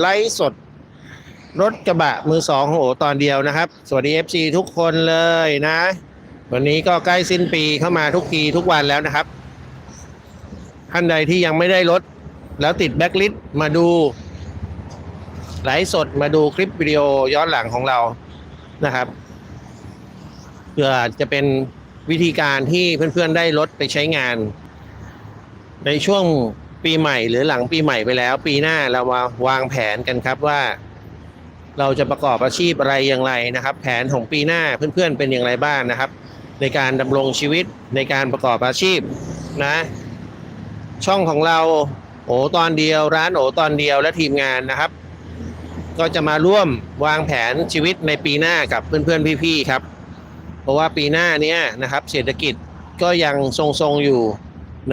ไลฟ์สด รถกระบะมือสองของโอตอนเดียวนะครับ สวัสดี FC ทุกคนเลยนะ วันนี้ก็ใกล้สิ้นปีเข้ามาทุกปีทุกวันแล้วนะครับ ท่านใดที่ยังไม่ได้รถ แล้วติดแบ็คลิสต์มาดูไลฟ์สดมาดูคลิปวิดีโอย้อนหลังของเรานะครับเพื่อจะเป็นวิธีการที่เพื่อนๆได้รถไปใช้งาน ในช่วง ปีใหม่หรือหลังปีใหม่ไปแล้ว ปีหน้าเรามาวางแผนกันครับว่า เราจะประกอบอาชีพอะไรอย่างไรนะครับ แผนของปีหน้าเพื่อนๆเป็นอย่างไรบ้างนะครับ ในการดำรงชีวิตในการประกอบอาชีพนะ ช่องของเราโอตอนเดียว ร้านโอตอนเดียวและทีมงานนะครับ ก็จะมาร่วมวางแผนชีวิตในปีหน้ากับเพื่อนๆพี่ๆครับ เพราะว่าปีหน้านี้นะครับ เศรษฐกิจก็ยังทรงๆอยู่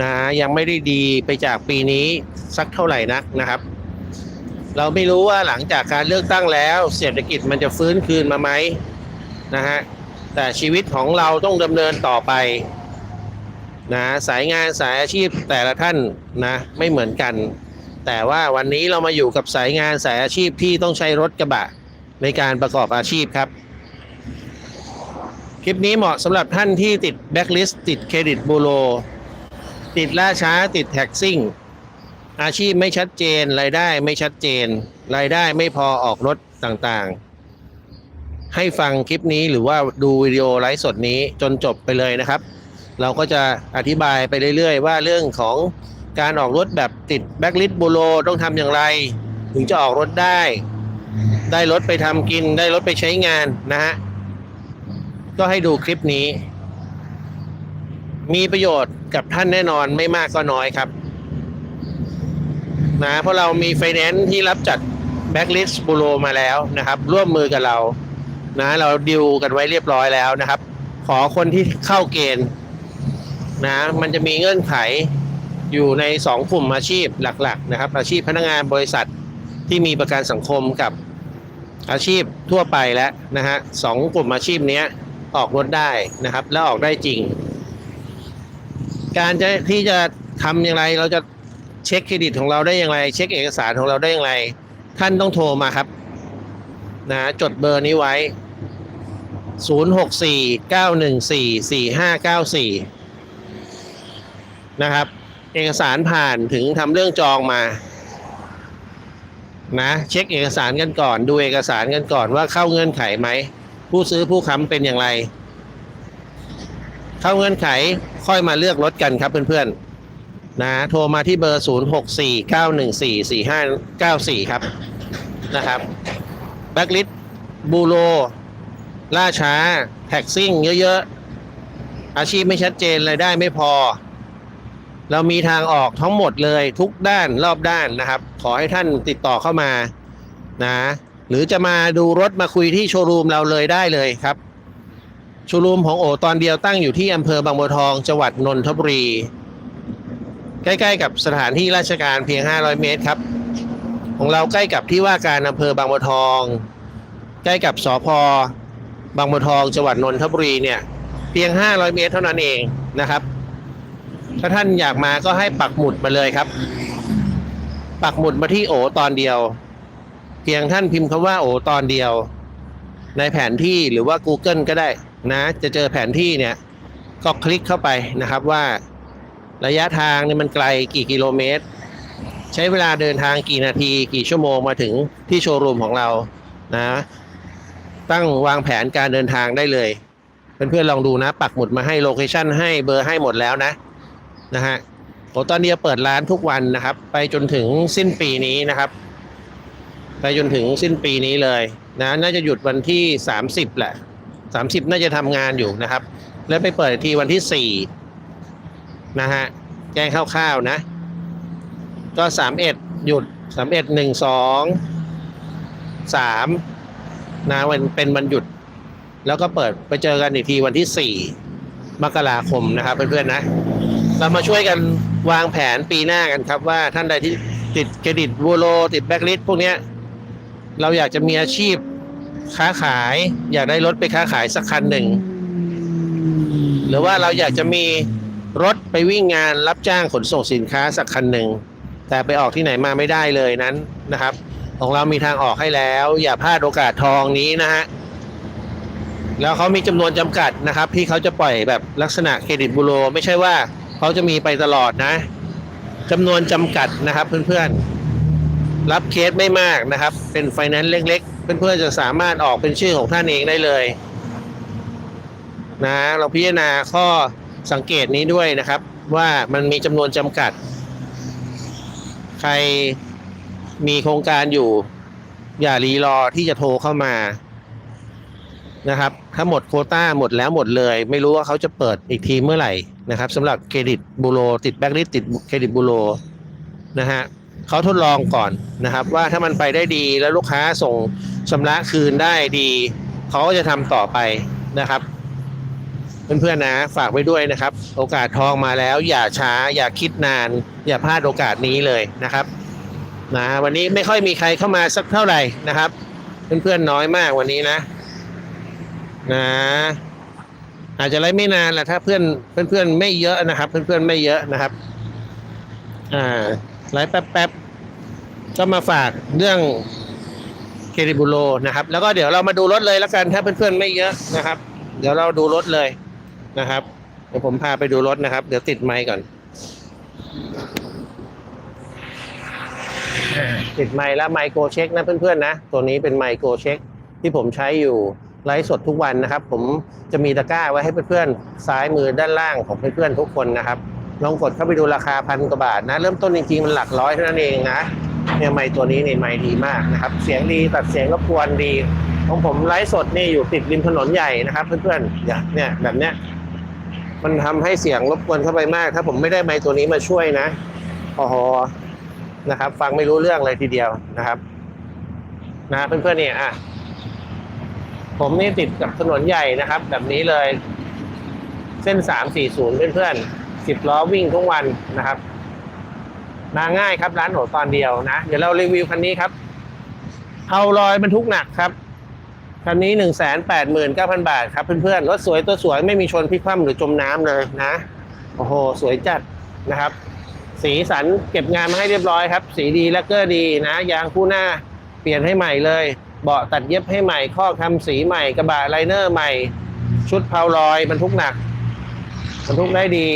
นะยังไม่ได้ดีไปจากปีนี้สักเท่าไหร่นักนะครับ เราไม่รู้ว่าหลังจากการเลือกตั้งแล้วเศรษฐกิจมันจะฟื้นคืนมาไหมนะฮะแต่ชีวิตของเราต้องดำเนินต่อไปนะสายงานสายอาชีพแต่ละท่านนะไม่เหมือนกัน แต่ว่าวันนี้เรามาอยู่กับสายงานสายอาชีพที่ต้องใช้รถกระบะในการประกอบอาชีพครับ คลิปนี้เหมาะสำหรับท่านที่ติดแบ็คลิสต์ติดเครดิตบูโร ติดล่าช้าติดแท็กซิ่ง อาชีพไม่ชัดเจน รายได้ไม่ชัดเจน รายได้ไม่พอออกรถต่างๆ ให้ฟังคลิปนี้หรือว่าดูวิดีโอไลฟ์สดนี้จนจบไปเลยนะครับ เราก็จะอธิบายไปเรื่อยๆ ว่าเรื่องของการออกรถแบบติดแบ็คลิสบูโรต้องทำอย่างไร ถึงจะออกรถได้ ได้รถไปทำกิน ได้รถไปใช้งานนะฮะก็ให้ดูคลิปนี้ มีประโยชน์กับท่านแน่นอนไม่มากก็น้อยครับ นะเพราะเรามีไฟแนนซ์ที่รับจัดแบ็กลิสต์บูโรมาแล้วนะครับ ร่วมมือกับเรา นะ เราดิวกันไว้เรียบร้อยแล้วนะครับ ขอคนที่เข้าเกณฑ์ นะ มันจะมีเงื่อนไขอยู่ในสองกลุ่มอาชีพหลัก ๆ นะครับ อาชีพพนักงานบริษัทที่มีประกันสังคมกับอาชีพทั่วไปแล้วนะฮะสองกลุ่มอาชีพนี้ออกรถได้นะครับ แล้วออกได้จริง การจะที่จะทำอย่างไร เราจะเช็คเครดิตของเราได้อย่างไร เช็คเอกสารของเราได้อย่างไร ท่านต้องโทรมาครับนะจดเบอร์นี้ไว้ 0649144594 นะครับ เอกสารผ่านถึงทำเรื่องจองมานะเช็คเอกสารกันก่อน ดูเอกสารกันก่อนว่าเข้าเงื่อนไขไหม ผู้ซื้อผู้ค้ำเป็นอย่างไร เข้าเงื่อนไขค่อยมาเลือกรถกันครับเพื่อนๆนะโทรมาที่เบอร์ 0 6 4 9 1 4 4 5 9 4 ครับนะครับแบ็กลิสบูโรล่าช้า แท็กซิ่งเยอะๆ อาชีพไม่ชัดเจนรายได้ไม่พอ เรามีทางออกทั้งหมดเลยทุกด้านรอบด้านนะครับ ขอให้ท่านติดต่อเข้ามานะหรือจะมาดูรถมาคุยที่โชว์รูมเราเลยได้เลยครับ ชว์รูมของโอตอนเดียวตั้งอยู่ที่อำเภอบางบัวทองจังหวัดนนทบุรี ใกล้ๆกับสถานที่ราชการเพียง 500 เมตรครับ ของเราใกล้กับที่ว่าการอำเภอบางบัวทอง ใกล้กับสพบางบัวทองจังหวัดนนทบุรีเนี่ยเพียง 500 เมตรเท่านั้นเองนะครับ ถ้าท่านอยากมาก็ให้ปักหมุดมาเลยครับ ปักหมุดมาที่โอตอนเดียว เพียงท่านพิมพ์คำว่าโอตอนเดียว ในแผนที่หรือว่า Google ก็ได้นะจะเจอแผนที่เนี่ยก็คลิกเข้าไปนะครับว่า ระยะทางเนี่ยมันไกลกี่กิโลเมตร ใช้เวลาเดินทางกี่นาทีกี่ชั่วโมงมาถึงที่โชว์รูมของเรานะตั้งวางแผนการเดินทางได้เลยเพื่อนๆลองดูนะ ปักหมุดมาให้โลเคชั่นให้เบอร์ให้หมดแล้วนะนะฮะโอตอนนี้เปิดร้านทุกวันนะครับ ไปจนถึงสิ้นปีนี้นะครับ ไปจนถึงสิ้นปีนี้เลยนะน่าจะหยุดวันที่ 30 แหละ 30 น่าจะทำงานอยู่นะครับ แล้วไปเปิดอีกทีวันที่ 4 นะฮะ แจ้งคร่าวๆนะ ก็ 31 หยุด 31 1 2 3นะวันเป็นวันหยุด แล้วก็เปิดไปเจอกันอีกทีวันที่ 4 มกราคมนะครับเพื่อนๆนะ เรามาช่วยกันวางแผนปีหน้ากันครับว่าท่านใดที่ติดเครดิตบูโรติดแบ็กลิสพวกเนี้ย เราอยากจะมีอาชีพค้าขาย อยากได้รถไปค้าขายสักคันหนึ่ง หรือว่าเราอยากจะมีรถไปวิ่งงานรับจ้างขนส่งสินค้าสักคันหนึ่ง แต่ไปออกที่ไหนมาไม่ได้เลยนั้นนะครับ ของเรามีทางออกให้แล้ว อย่าพลาดโอกาสทองนี้นะฮะแล้วเขามีจำนวนจำกัดนะครับ ที่เขาจะปล่อยแบบลักษณะเครดิตบูโร ไม่ใช่ว่าเขาจะมีไปตลอดนะจำนวนจำกัดนะครับเพื่อนๆ รับเคสไม่มากนะครับ เป็นไฟแนนซ์เล็ก ๆ เพื่อนๆจะสามารถออกเป็นชื่อของท่านเองได้เลยนะเราพิจารณาข้อสังเกตนี้ด้วยนะครับ ว่ามันมีจำนวนจำกัด ใครมีโครงการอยู่ อย่ารีรอที่จะโทรเข้ามานะครับ ถ้าหมดโคต้าหมดแล้วหมดเลย ไม่รู้ว่าเขาจะเปิดอีกทีเมื่อไหร่นะครับสำหรับเครดิตบูโรติดแบ็กลิสติดเครดิตบูโรนะฮะ เขาทดลองก่อนนะครับ ว่าถ้ามันไปได้ดีแล้วลูกค้าส่งชำระคืนได้ดี เขาก็จะทำต่อไปนะครับเพื่อนๆนะฝากไว้ด้วยนะครับ โอกาสทองมาแล้ว อย่าช้า อย่าคิดนาน อย่าพลาดโอกาสนี้เลยนะครับนะวันนี้ไม่ค่อยมีใครเข้ามาสักเท่าไหร่นะครับ เพื่อนๆน้อยมากวันนี้นะ นะ อาจจะไล่ไม่นานแหละถ้าเพื่อนเพื่อนๆไม่เยอะนะครับ เพื่อนๆไม่เยอะนะครับ อ่า ไลฟ์แป๊บๆก็มาฝากเรื่องเครดิบูโรนะครับ แล้วก็เดี๋ยวเรามาดูรถเลยแล้วกันถ้าเพื่อนๆไม่เยอะนะครับ เดี๋ยวเราดูรถเลยนะครับเดี๋ยวผมพาไปดูรถนะครับ เดี๋ยวติดไมค์ก่อน ติดไมค์แล้วไมค์โกเช็คนะเพื่อนๆนะ ตัวนี้เป็นไมค์โกเช็คที่ผมใช้อยู่ไลฟ์สดทุกวันนะครับ ผมจะมีตะกร้าไว้ให้เพื่อนๆซ้ายมือด้านล่างของเพื่อนๆทุกคนนะครับ ลองกดเข้าไปดูราคาพันกว่าบาทนะ เริ่มต้นจริงๆมันหลักร้อยเท่านั้นเองนะเนี่ยไมค์ตัวนี้เนี่ยไมค์ดีมากนะครับ เสียงดีตัดเสียงรบกวนดี ของผมไลฟ์สดนี่อยู่ติดริมถนนใหญ่นะครับ เพื่อนๆอย่าเนี่ยแบบเนี้ยมันทำให้เสียงรบกวนเข้าไปมาก ถ้าผมไม่ได้ไมค์ตัวนี้มาช่วยนะโอ้โหนะครับ ฟังไม่รู้เรื่องเลยทีเดียวนะครับ นะเพื่อนๆเนี่ยอะผมนี่ติดกับถนนใหญ่นะครับ แบบนี้เลย เส้นสามสี่ศูนย์เพื่อนๆ สิบล้อวิ่งทุกวันนะครับมาง่ายครับร้านโหนตอนเดียวนะ เดี๋ยวเรารีวิวคันนี้ครับเอาลอยบรรทุกหนักครับคันนี้หนึ่งแสนแปดหมื่นเก้าพันบาทครับเพื่อนๆรถสวยตัวสวยไม่มีชนพลิกคว่ำหรือจมน้ำเลยนะโอ้โหสวยจัดนะครับ สีสันเก็บงานมาให้เรียบร้อยครับ สีดีและเกอร์ดีนะยางคู่หน้าเปลี่ยนให้ใหม่เลย เบาะตัดเย็บให้ใหม่ข้อทำสีใหม่กระบะไลเนอร์ใหม่ ชุดเพาลอยบรรทุกหนักบรรทุกได้ดี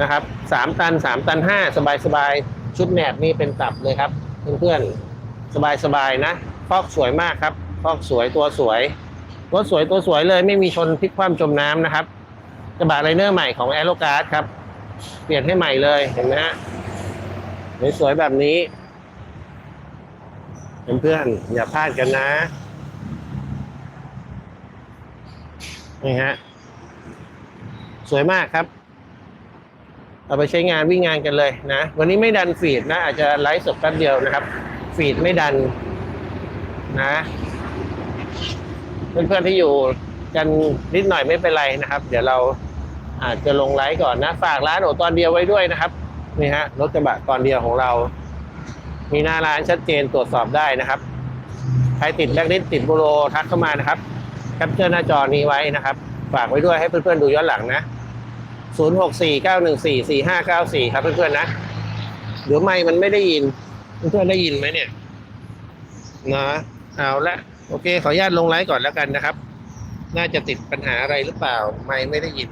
นะครับสามตันสามตันห้าสบายสบายๆชุดแหนบนี่เป็นตับเลยครับ เพื่อนๆ สบายสบายๆนะฟอกสวยมากครับฟอกสวยตัวสวยรถสวยตัวสวยเลยไม่มีชนพลิกคว่ำจมน้ำนะครับกระบะไลเนอร์ใหม่ของแอโรการ์ดครับ เปลี่ยนให้ใหม่เลยเห็นไหมฮะสวยแบบนี้เพื่อนๆอย่าพลาดกันนะนี่ฮะสวยมากครับ เอาไปใช้งานวิ่งงานกันเลยนะ วันนี้ไม่ดันฟีดนะ อาจจะไลฟ์สดแป๊บเดียวนะครับ ฟีดไม่ดันนะเพื่อนๆที่อยู่กันนิดหน่อยไม่เป็นไรนะครับ เดี๋ยวเราอาจจะลงไลฟ์ก่อนนะ ฝากร้านโอตอนเดียวไว้ด้วยนะครับนี่ฮะรถกระบะตอนเดียวของเรา มีหน้าร้านชัดเจนตรวจสอบได้นะครับใครติดแบล็คลิสต์ติดโบโลทักเข้ามานะครับแคปเจอร์หน้าจอนี้ไว้นะครับ ฝากไว้ด้วยให้เพื่อนๆดูย้อนหลังนะ 0 6 4 9 1 4 4 5 9 4 ครับเพื่อนๆนะหรือไม่มันไม่ได้ยิน เพื่อนๆได้ยินไหมเนี่ย นะเอาละโอเค ขออนุญาตลงไลฟ์ก่อนแล้วกันนะครับ น่าจะติดปัญหาอะไรหรือเปล่า ไม่ไม่ได้ยิน